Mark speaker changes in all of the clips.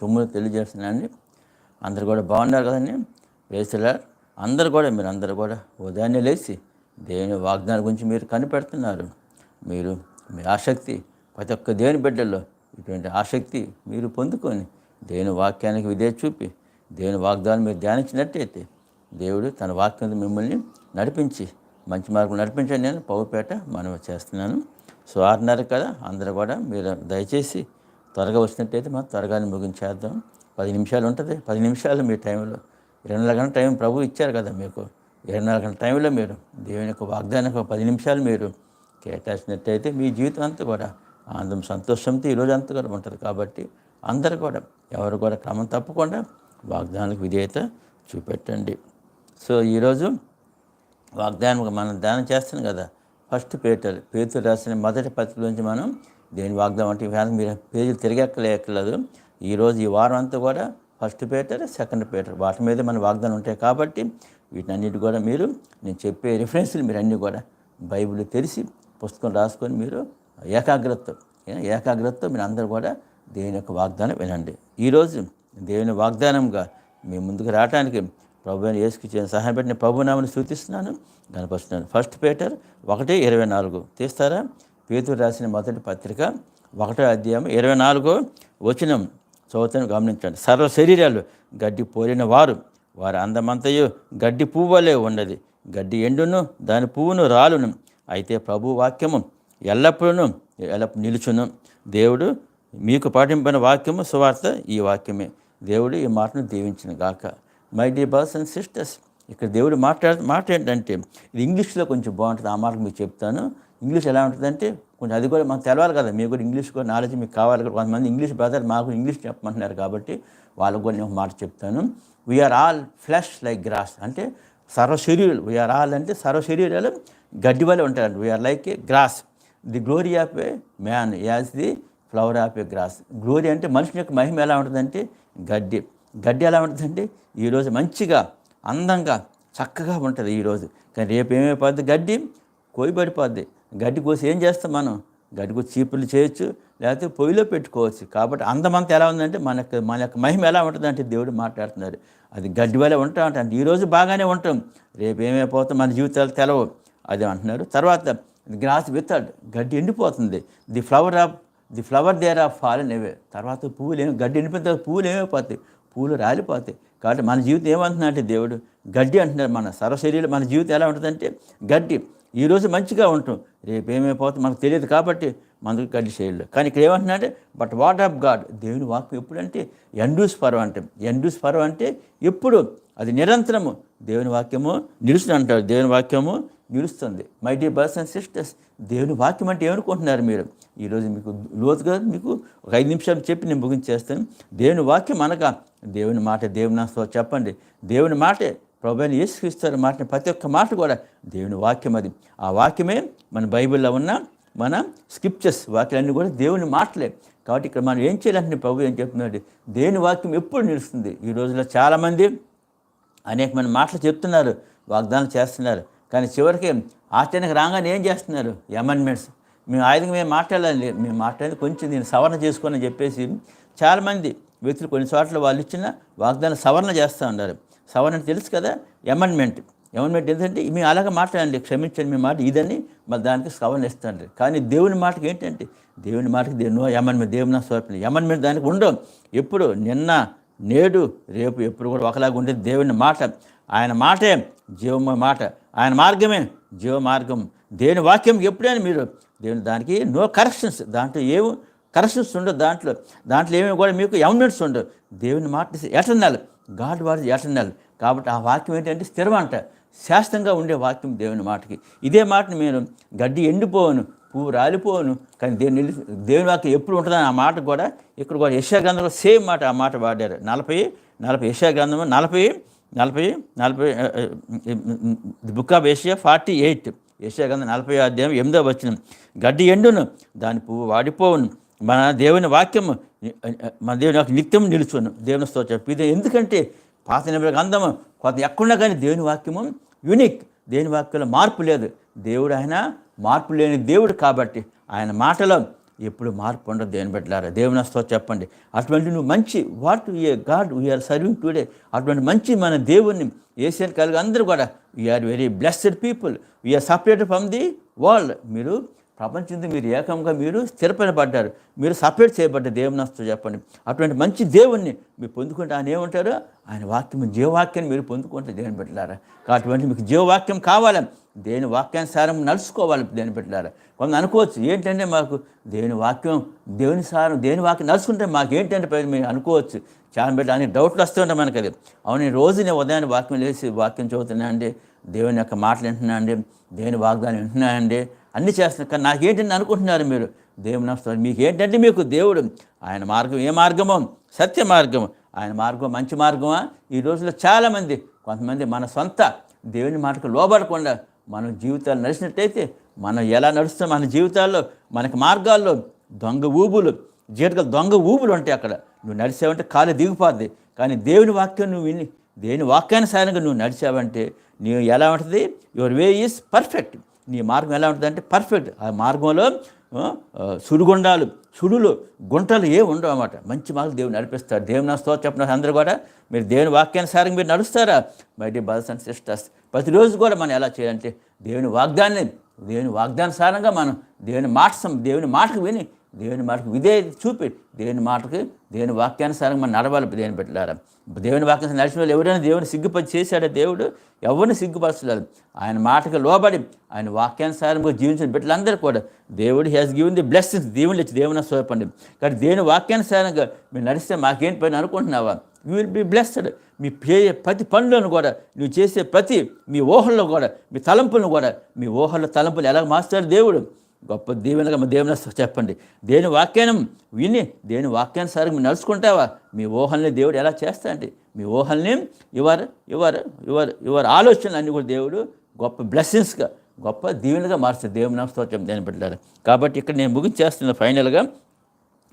Speaker 1: తుమ్ములు తెలియజేస్తున్నానండి. అందరు కూడా బాగున్నారు కదండి. వేసలారు అందరు కూడా మీరు అందరు కూడా ఉదయాన్నే లేచి దేవుని వాగ్దానం గురించి మీరు కనిపెడుతున్నారు. మీరు మీ ఆసక్తి ప్రతి ఒక్క దేవుని బిడ్డల్లో ఇటువంటి ఆసక్తి మీరు పొందుకొని దేవుని వాక్యానికి విధే చూపి దేవుని వాగ్దానం మీరు ధ్యానించినట్టయితే దేవుడు తన వాక్యం మిమ్మల్ని నడిపించి మంచి మార్గం నడిపించండి నేను పౌపేట మనం చేస్తున్నాను. సో ఆరున్నర కదా అందరూ కూడా మీరు దయచేసి త్వరగా వచ్చినట్టయితే మనం త్వరగానే ముగించేద్దాం. పది నిమిషాలు ఉంటుంది. పది నిమిషాలు మీ టైంలో. ఇరవై నాలుగు గంటల టైం ప్రభు ఇచ్చారు కదా మీకు. ఇరవై నాలుగు గంటల టైంలో మీరు దేవుని యొక్క వాగ్దానం ఒక పది నిమిషాలు మీరు కేటాయించినట్టయితే మీ జీవితం అంతా కూడా ఆనందం సంతోషంతో ఈరోజు అంతా కూడా ఉంటుంది. కాబట్టి అందరూ కూడా ఎవరు కూడా క్రమం తప్పకుండా వాగ్దానాలకు విధేయత చూపెట్టండి. సో ఈరోజు వాగ్దానం మనం ధ్యానం చేస్తాం కదా. ఫస్ట్ పేటర్ పేతులు రాసిన మొదటి పత్రిక నుంచి మనం దేని వాగ్దానం అంటే ఇవాళ మీరు పేజీలు తిరిగెక్కలేక్కర్లేదు ఈరోజు ఈ వారం అంతా కూడా ఫస్ట్ పేటర్ సెకండ్ పేటర్ వాటి మీద మన వాగ్దానం ఉంటాయి కాబట్టి వీటన్నిటి కూడా మీరు నేను చెప్పే రిఫరెన్స్లు మీరు అన్నీ కూడా బైబిల్ తెరిచి పుస్తకం రాసుకొని మీరు ఏకాగ్రత ఏకాగ్రతతో మీరు అందరూ కూడా దేవుని యొక్క వాగ్దానం వినండి. ఈరోజు దేవుని వాగ్దానంగా మీ ముందుకు రావడానికి ప్రభు అయిన యేసుకి సహాయం పెట్టిన ప్రభునామని సూచిస్తున్నాను కనపరుస్తున్నాను ఫస్ట్ పేటర్ ఒకటి ఇరవై నాలుగు. తీస్తారా? పేతురు రాసిన మొదటి పత్రిక ఒకటో అధ్యాయం ఇరవై నాలుగో వచనం చదువుతాను గమనించండి. సర్వ శరీరాలు గడ్డి పోలిన వారు వారి అందమంతయు గడ్డి పువ్వులే ఉన్నది. గడ్డి ఎండును దాని పువ్వును రాలును. అయితే ప్రభు వాక్యము ఎల్లప్పుడూ ఎల్లప్పుడు నిలుచును. దేవుడు మీకు పాటింపిన వాక్యము సువార్త ఈ వాక్యమే. దేవుడు ఈ మాటను దీవించిన గాక. My dear brothers and sisters ఇక్కడ దేవుడు మాట్లాడు మాట ఏంటంటే ఇది ఇంగ్లీష్లో కొంచెం బాగుంటుంది. ఆ మాట మీకు చెప్తాను. ఇంగ్లీష్ ఎలా ఉంటుందంటే కొంచెం అది కూడా మాకు తెలవాలి కదా. మీకు కూడా ఇంగ్లీష్ కూడా నాలెడ్జ్ మీకు కావాలి కదా. కొంతమంది ఇంగ్లీష్ బ్రదర్ మాకు ఇంగ్లీష్ చెప్పమంటున్నారు కాబట్టి వాళ్ళకు కూడా నేను మాట చెప్తాను. We are all flesh like grass అంటే సర్వశరీరులు. వీఆర్ ఆల్ అంటే సర్వ శరీరాలు గడ్డి వల్ల ఉంటారండి we are like a grass the glory of a man as the flower of a grass glory అంటే మనిషి యొక్క మహిమ ఎలా ఉంటుందంటే గడ్డి. గడ్డి ఎలా ఉంటుందంటే ఈరోజు మంచిగా అందంగా చక్కగా ఉంటుంది ఈరోజు కానీ రేపు ఏమైపోద్ది గడ్డి? కోయిబడిపోద్ది. గడ్డి కోసి ఏం చేస్తాం మనం? గడ్డి కోసి చీపులు చేయొచ్చు లేకపోతే పొయ్యిలో పెట్టుకోవచ్చు. కాబట్టి అందమంతా ఎలా ఉందంటే మన యొక్క మన యొక్క మహిమ ఎలా ఉంటుందంటే దేవుడు మాట్లాడుతున్నారు. అది గడ్డి వల్ల ఉంటాం అంటే ఈరోజు బాగానే ఉంటాం. రేపు ఏమైపోతాం మన జీవితాలు తెలవు. అది అంటున్నారు. తర్వాత గ్రాస్ వితౌట్ గడ్డి ఎండిపోతుంది. The flower of the flower there of fallen away. తర్వాత పువ్వులు ఏమి గడ్డి ఎండిపోయిన తర్వాత పువ్వులు ఏమైపోతాయి పూలు రాలిపోతాయి. కాబట్టి మన జీవితం ఏమంటున్నాడంటే దేవుడు గడ్డి అంటున్నారు మన సర్వశరీరం మన జీవితం ఎలా ఉంటుందంటే గడ్డి ఈరోజు మంచిగా ఉంటాం రేపు ఏమైపోతుంది మనకు తెలియదు కాబట్టి మనకు గడ్డి చేయలేదు. కానీ ఇక్కడ ఏమంటున్నాడంటే బట్ వాట్ ఆఫ్ గాడ్ దేవుని వాక్యం ఎప్పుడంటే ఎండూస్ పర్వం అంటే ఎండూస్ పర్వం అంటే ఎప్పుడు? అది నిరంతరము. దేవుని వాక్యము నిలుస్తుంది అంటారు. దేవుని వాక్యము నిలుస్తుంది. My dear brothers and sisters దేవుని వాక్యం అంటే ఏమనుకుంటున్నారు మీరు? ఈరోజు మీకు లోతుగా మీకు ఒక ఐదు నిమిషాలు చెప్పి నేను ముగించేస్తాను. దేవుని వాక్యం అనగా దేవుని మాట దేవుని నాతో చెప్పండి. దేవుని మాటే ప్రభుని యేసుక్రీస్తు మాటని ప్రతి ఒక్క మాట కూడా దేవుని వాక్యం అది. ఆ వాక్యమే మన బైబిల్లో ఉన్న మన స్క్రిప్చర్స్ వాక్యాలన్నీ కూడా దేవుని మాటలే. కాబట్టి ఇక్కడ మనం ఏం చేయాలంటే ప్రభు ఏం చెప్తున్నాడు? దేవుని వాక్యం ఎప్పుడు నిలుస్తుంది? ఈ రోజుల్లో చాలామంది అనేకమైన మాటలు చెప్తున్నారు వాగ్దానం చేస్తున్నారు. కానీ చివరికి ఆచరణకు రాగానే ఏం చేస్తున్నారు? అమెండ్మెంట్స్. మేము ఆయుధంగా మేము మాట్లాడాలి. మేము మాట్లాడి కొంచెం నేను సవరణ చేసుకోని చెప్పేసి చాలామంది వ్యక్తులు కొన్ని చోట్ల వాళ్ళు ఇచ్చిన వాగ్దానం సవరణ చేస్తూ ఉన్నారు. సవరణ తెలుసు కదా? అమెండ్మెంట్. అమెండ్మెంట్ ఏంటంటే మేము అలాగే మాట్లాడండి క్షమించండి మీ మాట ఇదని మళ్ళీ దానికి సవరణ ఇస్తాండి కానీ దేవుని మాటకి ఏంటంటే దేవుని మాటకి దేవుని అమెండ్మెంట్ దేవుని స్వరూపం అమెండ్మెంట్ దానికి ఉండవు. ఎప్పుడు నిన్న నేడు రేపు ఎప్పుడు కూడా ఒకలాగా ఉండేది దేవుని మాట. ఆయన మాటే జీవ మాట. ఆయన మార్గమే జీవ మార్గం. దేవుని వాక్యం ఎప్పుడైనా మీరు దేవుని దానికి నో కరెక్షన్స్. దాంట్లో ఏమి కరెక్షన్స్ ఉండవు దాంట్లో. దాంట్లో ఏమి కూడా మీకు ఎమనెంట్స్ ఉండవు. దేవుని మాట ఎటర్నల్ గాడ్ వారి ఎటర్నల్ కాబట్టి ఆ వాక్యం ఏంటంటే స్థిరం అంట. శాస్త్రంగా ఉండే వాక్యం దేవుని మాటకి. ఇదే మాటని నేను గడ్డి ఎండిపోను పువ్వు రాలిపోను కానీ దేవుని దేవుని వాక్యం ఎప్పుడు ఉంటుందని ఆ మాట కూడా ఇక్కడ కూడా యశాగ్రంథంలో సేమ్ మాట ఆ మాట వాడారు. నలభై నలభై యశాగ్రంథము నలభై నలభై నలభై book of Isaiah forty eight. Isaiah గ్రంథం నలభై అధ్యాయం ఎనిమిదో వచ్చిన గడ్డి ఎండును దాని పువ్వు వాడిపోవును. మన దేవుని వాక్యము మన దేవుని వాక్యం నిత్యం నిలుచును. దేవుని స్తోత్రం. ఇది ఎందుకంటే పాత నిబంధన గ్రంథము కొంత ఎక్కడున్నా కానీ దేవుని వాక్యము యూనిక్ దేవుని వాక్యంలో మార్పు లేదు. దేవుడు ఆయన మార్పు లేని దేవుడు కాబట్టి ఆయన మాటలో ఎప్పుడు మార్పు ఉండదు దేని పెట్టారా దేవుని వస్తో చెప్పండి. అటువంటి నువ్వు మంచి what a God we are serving today అటువంటి మంచి మన దేవుణ్ణి ఏసియన్ కలిగి అందరూ కూడా we are very blessed people. We are separate from the world. మీరు ప్రపంచంతో మీరు ఏకంగా మీరు స్థిరపడబడ్డారు మీరు సపరేట్ చేయబడ్డ దేవుని వస్తూ చెప్పండి. అటువంటి మంచి దేవుణ్ణి మీరు పొందుకుంటే ఆయన ఏమంటారు? ఆయన వాక్యం జీవవాక్యాన్ని మీరు పొందుకుంటే దేవుని పెట్టారా అటువంటి మీకు జీవవాక్యం కావాలి. దేని వాక్యానుసారం నడుచుకోవాలి దేని పెట్టారా కొంత అనుకోవచ్చు ఏంటంటే మాకు దేని వాక్యం దేవుని సారం దేని వాక్యం నడుచుకుంటే మాకు ఏంటంటే మీరు అనుకోవచ్చు. చాలా పెట్టి అనేక డౌట్లు వస్తుంటాయి మనకి అది. అవును రోజు నేను ఉదయాన్నే వాక్యం లేచి వాక్యం చదువుతున్నా అండి దేవుని యొక్క మాటలు వింటున్నా అండి దేవుని వాగ్దానం వింటున్నా అండి అన్నీ చేస్తున్నా కానీ నాకేంటంటే అనుకుంటున్నారు మీరు? దేవుని నష్టం మీకు ఏంటంటే మీకు దేవుడు ఆయన మార్గం ఏ మార్గమో? సత్య మార్గం. ఆయన మార్గం మంచి మార్గమా? ఈ రోజుల్లో చాలామంది కొంతమంది మన సొంత దేవుని మాటకు లోబడకుండా మన జీవితాలు నడిచినట్టయితే మనం ఎలా నడుస్తాం? మన జీవితాల్లో మనకి మార్గాల్లో దొంగ ఊబులు జీవితాలు దొంగ ఊబులు ఉంటాయి అక్కడ. నువ్వు నడిచావంటే కాలు దిగిపోద్ది. కానీ దేవుని వాక్యం నువ్వు విని దేవుని వాక్యానుసారంగా నువ్వు నడిచావంటే నీవు ఎలా ఉంటుంది? Your way is perfect. నీ మార్గం ఎలా ఉంటుంది అంటే పర్ఫెక్ట్ ఆ మార్గంలో సుడిగుండాలు సుడులు గుంటలు ఏ ఉండవు అన్నమాట. మంచి మార్గం దేవుని నడిపిస్తారు దేవుని తో చెప్పిన అందరూ కూడా మీరు దేవుని వాక్యానుసారంగా మీరు నడుస్తారా? My dear brothers and sisters ప్రతిరోజు కూడా మనం ఎలా చేయాలంటే దేవుని వాగ్దాన్ని దేవుని వాగ్దానుసారంగా మనం దేవుని మాట దేవుని మాటకు విని దేవుని మాటకు విధే చూపి దేవుని మాటకి దేవుని వాక్యానుసారంగా మనం నడవాలి దేవుని పెట్టారా దేవుని వాక్యం నడిచిన వాళ్ళు ఎవరైనా దేవుని సిగ్గుపరి చేశాడా దేవుడు ఎవరిని సిగ్గుపరచలేదు. ఆయన మాటకి లోబడి ఆయన వాక్యానుసారంగా జీవించిన బిడ్డలందరూ కూడా దేవుడు హ్యాస్ గివెన్ ది బ్లెస్సింగ్స్ దేవుని ఇచ్చి దేవుని సోపండి కానీ దేవుని వాక్యానుసారంగా మీరు నడిస్తే మాకేం పని అనుకుంటున్నావా? యూ విల్ బి బ్లెస్డ్ మీ చేసే ప్రతి పనులను కూడా నువ్వు చేసే ప్రతి మీ ఊహల్లో కూడా మీ తలంపులను కూడా మీ ఊహల్లో తలంపులు ఎలా మారుస్తాడు దేవుడు? గొప్ప దీవెనగా మా దేవుని చెప్పండి. దేని వాక్యానం విని దేని వాక్యానుసారం మీరు నడుచుకుంటావా? మీ ఊహల్ని దేవుడు ఎలా చేస్తా అండి మీ ఊహల్ని ఇవర్ ఇవర్ ఇవర్ ఇవర్ ఆలోచనలు అన్నీ కూడా దేవుడు గొప్ప బ్లెస్సింగ్స్గా గొప్ప దీవెనగా మారుస్తాడు దేవుని స్తోత్రం దేని పెట్టారు కాబట్టి ఇక్కడ నేను ముగించేస్తున్నా ఫైనల్గా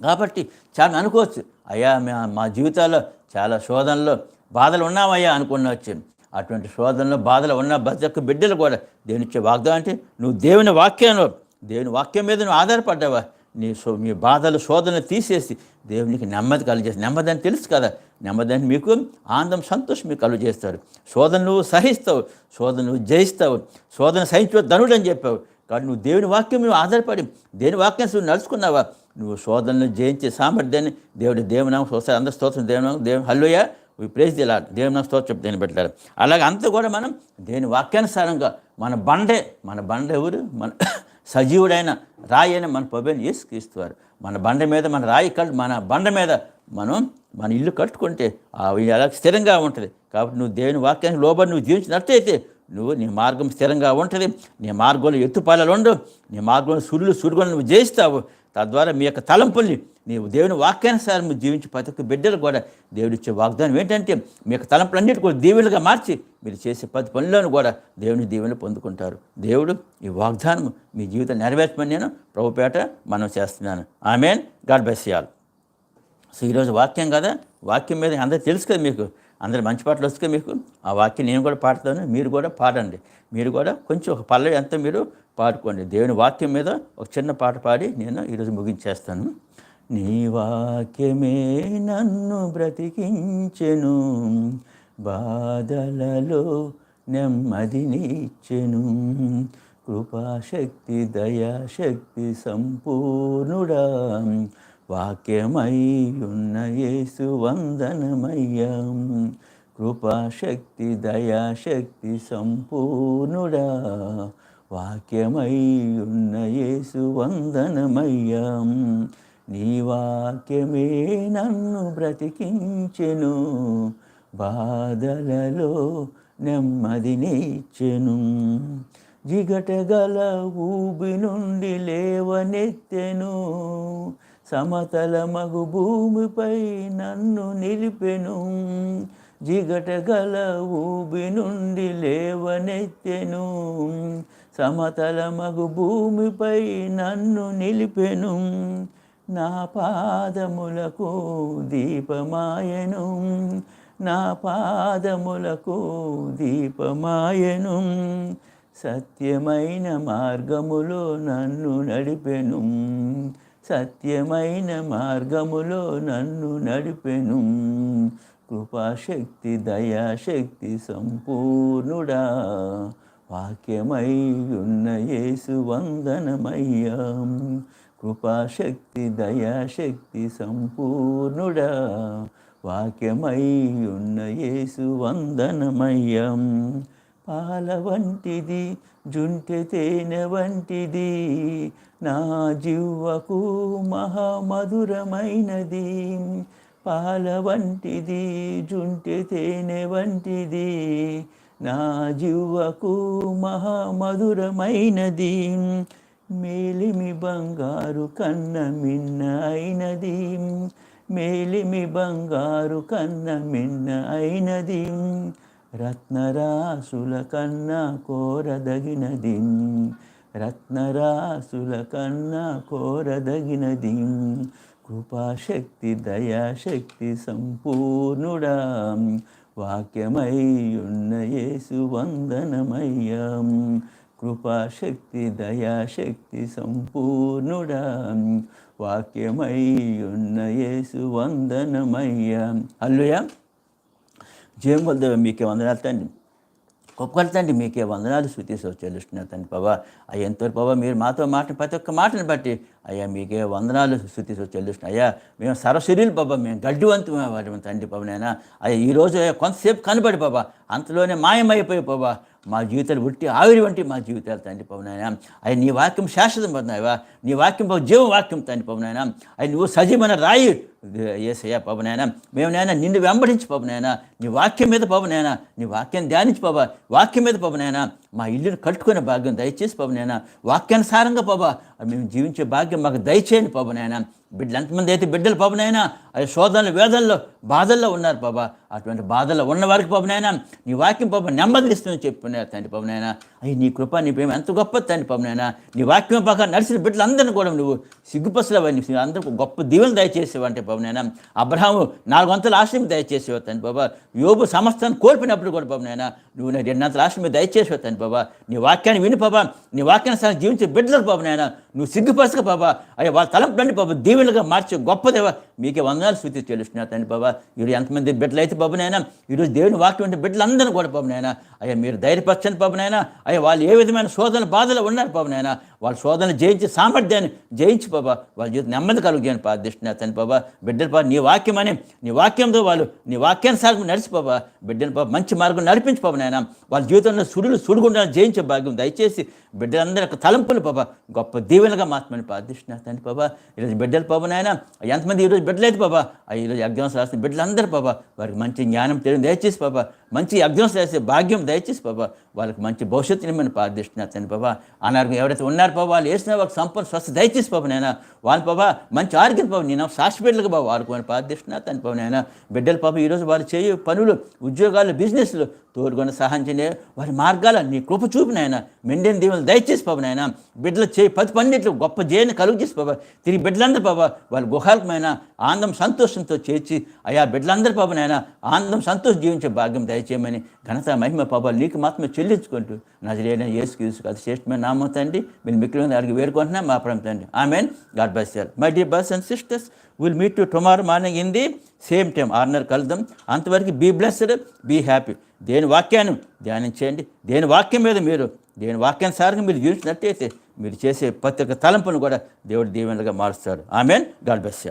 Speaker 1: కాబట్టి చాలా అనుకోవచ్చు. అయ్యా మా- మా జీవితాల్లో చాలా శోధనలో బాధలు ఉన్నామయ్యా అనుకున్నవచ్చు అటువంటి శోధనలో బాధలు ఉన్న బతక బిడ్డలు కూడా దేనిచ్చే వాగ్దానం అంటే నువ్వు దేవుని వాక్యంలో దేవుని వాక్యం మీద నువ్వు ఆధారపడ్డావా? నీ సో మీ బాధలు శోధనలు తీసేసి దేవునికి నెమ్మది కలుగజేసి నెమ్మది అని తెలుసు కదా? నెమ్మది అని మీకు ఆనందం సంతోషం మీకు కలుగజేస్తారు చేస్తాడు శోధన నువ్వు సహిస్తావు శోధన నువ్వు జయిస్తావు శోధన సహించు ధనుడు అని చెప్పావు. కానీ నువ్వు దేవుని వాక్యం నువ్వు ఆధారపడి దేని వాక్యం నువ్వు నడుచుకున్నావా? నువ్వు శోధనలు జయించే సామర్థ్యాన్ని దేవుడి దేవునామం స్తోత్రం అందరు స్తోత్రం దేవునామం దేవుని హల్లుయ ఈ ప్రేజ్ ఇలా దేవునామం స్తోత్రం దేని పెట్టారు అలాగే అంతా కూడా మనం దేని వాక్యానుసారంగా మన బండే మన బండ ఎవరు? మన సజీవుడైన రాయి అయిన మన పబేని యేసుక్రీస్తువారు మన బండ మీద మన రాయి కట్టు మన బండ మీద మనం మన ఇల్లు కట్టుకుంటే ఆ అలా స్థిరంగా ఉంటుంది. కాబట్టి నువ్వు దేవుని వాక్యానికి లోబడి నువ్వు జీవించినట్టయితే నువ్వు నీ మార్గం స్థిరంగా ఉంటుంది. నీ మార్గంలో ఎత్తుపాలలు ఉండవు నీ మార్గంలో సురులు సురుగులు నువ్వు జయిస్తావు. తద్వారా మీ యొక్క తలంపుల్ని నీవు దేవుని వాక్యానుసారం జీవించి ప్రతి ఒక్క బిడ్డలు కూడా దేవుడు ఇచ్చే వాగ్దానం ఏంటంటే మీ యొక్క తలంపులన్నిటి కూడా దీవెలుగా మార్చి మీరు చేసే ప్రతి పనిలోనూ కూడా దేవుని దీవెనలు పొందుకుంటారు. దేవుడు ఈ వాగ్దానం మీ జీవితం నెరవేర్చమని నేను ప్రభుపేట మనం చేస్తున్నాను. Amen. God bless y'all so ఈరోజు వాక్యం కదా? వాక్యం మీద అందరూ తెలుసు కదా మీకు? అందరు మంచి పాటలు వస్తే మీకు? ఆ వాక్యం నేను కూడా పాడతాను మీరు కూడా పాడండి. మీరు కూడా కొంచెం ఒక పల్లవి అంతా మీరు పాడుకోండి. దేవుని వాక్యం మీద ఒక చిన్న పాట పాడి నేను ఈరోజు ముగించేస్తాను. నీ వాక్యమే నన్ను బ్రతికించెను బాధలలో నెమ్మదినిచ్చెను కృపాశక్తి దయాశక్తి సంపూర్ణుడా వాక్యమై ఉన్న యేసు వందనమయ్యా. కృపాశక్తి దయాశక్తి సంపూర్ణుడా వాక్యమై ఉన్న యేసు వందనమయ్యం. నీ వాక్యమే నన్ను బ్రతికించెను బాధలలో నెమ్మదినిచ్చెను జిగటగల ఊబి నుండి లేవనెత్తెను సమతల మగు భూమిపై నన్ను నిలిపెను. జిగటగల ఊబి నుండి లేవనెత్తెను సమతల మగు భూమిపై నన్ను నిలిపెను. నా పాదములకు దీపమాయను. నా పాదములకు దీపమాయను. సత్యమైన మార్గములో నన్ను నడిపెను. సత్యమైన మార్గములో నన్ను నడిపెను. కృపాశక్తి దయాశక్తి సంపూర్ణుడా. వాక్యమై ఉన్న యేసు వందనమయ్యా. కృపాశక్తి దయాశక్తి సంపూర్ణుడా. వాక్యమై ఉన్న యేసు వందనమయ్యం. పాల వంటిది జుంటె తేనె వంటిది నా జివ్వకు మహామధురమైనది. పాల వంటిది జుంటె తేనె వంటిది నా జీవకు మహామధురమైనది మేలిమి బంగారు కన్న మిన్న అయినది మేలిమి బంగారు కన్న మిన్న అయినది రత్నరాసుల కన్నా కోరదగినది రత్నరాసుల కన్నా కోరదగినది కృపాశక్తి దయాశక్తి సంపూర్ణుడా వాక్యమై ఉన్న యేసు వందనమయ్యం. కృపాశక్తి దయాశక్తి సంపూర్ణుడా. వాక్యమై యేసు వందనమయ్యా. అల్లుయా జీవం మీకు వందనాలు తండ్రి. గొప్ప తండ్రి మీకే వందనాలు శృతి చెల్లిస్తున్నారు తండ్రి బాబా అయ్యా ఎంతవరకు బాబా మీరు మాతో మాట ప్రతి ఒక్క మాటను బట్టి అయ్యా మీకే వందనాలు శృతి చెల్లిస్తున్నాం అయ్యా. మేము సరశరీలు బాబా మేము గడ్డివంతమే తండ్రి బాబా నైనా అయ్యా ఈరోజు కొంతసేపు కనబడి బాబా అంతలోనే మాయమైపోయి బాబా మా జీవితాలు ఉట్టి ఆవిరి వంటి మా జీవితాలు తండ్రి పవనాయన అయ్యా నీ వాక్యం శాశ్వతం పడినాయవా నీ వాక్యం జీవ వాక్యం తండ్రి పవనాయన అయ్యా నువ్వు సజీవన రాయి ఏసయ్యా నాయన మేము నాయన నిన్ను వెంబడించి పాప నాయన నీ వాక్యం మీద పవనాయన నీ వాక్యం ధ్యానించి బాబా వాక్యం మీద పవనాయన మా ఇల్లుని కట్టుకునే భాగ్యం దయచేసి పవనాయన వాక్యానుసారంగా బాబా మేము జీవించే భాగ్యం మాకు దయచేయండి నాయన. బిడ్డలు ఎంతమంది అయితే బిడ్డలు పాపనైనా అది శోధనలు వేదనలో బాధల్లో ఉన్నారు పాప అటువంటి బాధల్లో ఉన్న వారికి పాపనైనా నీ వాక్యం పాప నెమ్మదిస్తుందని చెప్పుకున్నారు తండ్రి పాపనైనా అయ్యి నీ కృప నీ ప్రేమ ఎంత గొప్ప తండ్రి పాపనైనా నీ వాక్యం పక్కన నడిచిన బిడ్డలందరినీ కూడా నువ్వు సిగ్గుపసలవని అందరికీ గొప్ప దీవెలు దయచేసేవు అంటే పాపనైనా అబ్రహాము నాలుగు వంతల ఆశ్రమం దయచేసేవు తండ్రి బాబా యోబు సమస్తాన్ని కోల్పోయినప్పుడు కూడా పాపం నాయన నువ్వు రెండు రెండంతల ఆశ్రమం దయచేసేవు తండ్రి బాబా నీ వాక్యాన్ని విని పాపా. నీ వాక్యాన్ని జీవించే బిడ్డలకు పాపనైనా నువ్వు సిగ్గుపరచక బాబా అయ్యా వాళ్ళ తలంపులండి బాబా దీవెలుగా మార్చే గొప్పదేవ మీకే వందనాలు సూచి చెల్లిస్తున్నా తండ్రి బాబా ఈరోజు ఎంతమంది బిడ్డలు అయితే బాబునైనా ఈరోజు దేవుని వాక్యం ఉంటే బిడ్డలందరూ కూడా బాబునైనా అయ్యా మీరు ధైర్యపరచండి బాబునైనా అయ్యా వాళ్ళు ఏ విధమైన శోధన బాధలు ఉన్నారు బాబునైనా వాళ్ళ శోధన జయించి సామర్థ్యాన్ని జయించి బాబా. వాళ్ళ జీవితం నెమ్మది కలుగుతాయని ప్రార్థిస్తున్నా తండ్రి బాబా. బిడ్డలు పా నీ వాక్యం అని నీ వాక్యంతో వాళ్ళు నీ వాక్యానుసారం నడిచి బాబా. బిడ్డలు బాబా మంచి మార్గం నడిపించి బాబునైనా వాళ్ళ జీవితంలో సుడులు సుడుగుండా జయించే భాగ్యం దయచేసి బిడ్డలందరి తలంపులు బాబా గొప్ప దీవెనగా మాత్రమని ప్రార్థిస్తున్నా తండ్రి బాబా. ఈరోజు బిడ్డలు పాప నాయన ఎంతమంది ఈరోజు బిడ్డలేదు బాబా ఈరోజు అగ్నివంశం రాసిన బిడ్డలందరూ బాబా వారికి మంచి జ్ఞానం తెలియని దయచేసి బాబా మంచి అగ్నివంశం రాసే భాగ్యం దయచేసి బాబా వాళ్ళకి మంచి భవిష్యత్తు మనం ప్రార్థిస్తున్నా తండ్రి బాబా అనారోగ్యం ఎవరైతే ఉన్నారు బాబా వాళ్ళు వేసిన వాళ్ళకి సంపూర్ణ స్వస్థ దయచేసి బాబు నేను వాళ్ళ బాబా మంచి ఆరోగ్యం బాబు నేను బిడ్డలకు బాబు వాడుకోమని ప్రార్థిస్తున్నా తండ్రి బాబు నేను బిడ్డలు పాప ఈరోజు వాళ్ళు చేయు పనులు ఉద్యోగాలు బిజినెస్లు తోడుకొని సహాయం చేయ వారి మార్గాల నీ కృప చూపినాయన మెండిన దీవులు దయచేసి పాపనైనా బిడ్డలు చేయి పది పన్నెట్లు గొప్ప జయని కలుగు చేసి బాబా తిరిగి బిడ్డలందరూ బాబా వాళ్ళ గుహాలకమైన ఆనందం సంతోషంతో చేర్చి అయా బిడ్డలందరూ నాయన ఆనందం సంతోషం జీవించే భాగ్యం దయచేయమని ఘనత మహిమ పాప నీకు మాత్రమే చెల్లించుకుంటూ నజరేనా యేసు క్రీస్తు అది శ్రేష్టమైన నామం తండ్రి. మీరు మిక్కిలిన అడిగి వేరుకుంటున్నాం మా ప్రేమ తండ్రి. Amen. God bless my dear bus and sisters will meet to tomorrow morning in the same time ఆర్నర్ కలుద్దాం. అంతవరకు బీ బ్లెస్డ్ బీ హ్యాపీ దేని వాక్యాన్ని ధ్యానం చేయండి దేని వాక్యం మీద మీరు దేని వాక్యానుసారంగా మీరు జీవించినట్టయితే మీరు చేసే ప్రతి ఒక్క తలంపును కూడా దేవుడు దీవెనలుగా మారుస్తాడు. ఆమెన్. గాడ్ బెస్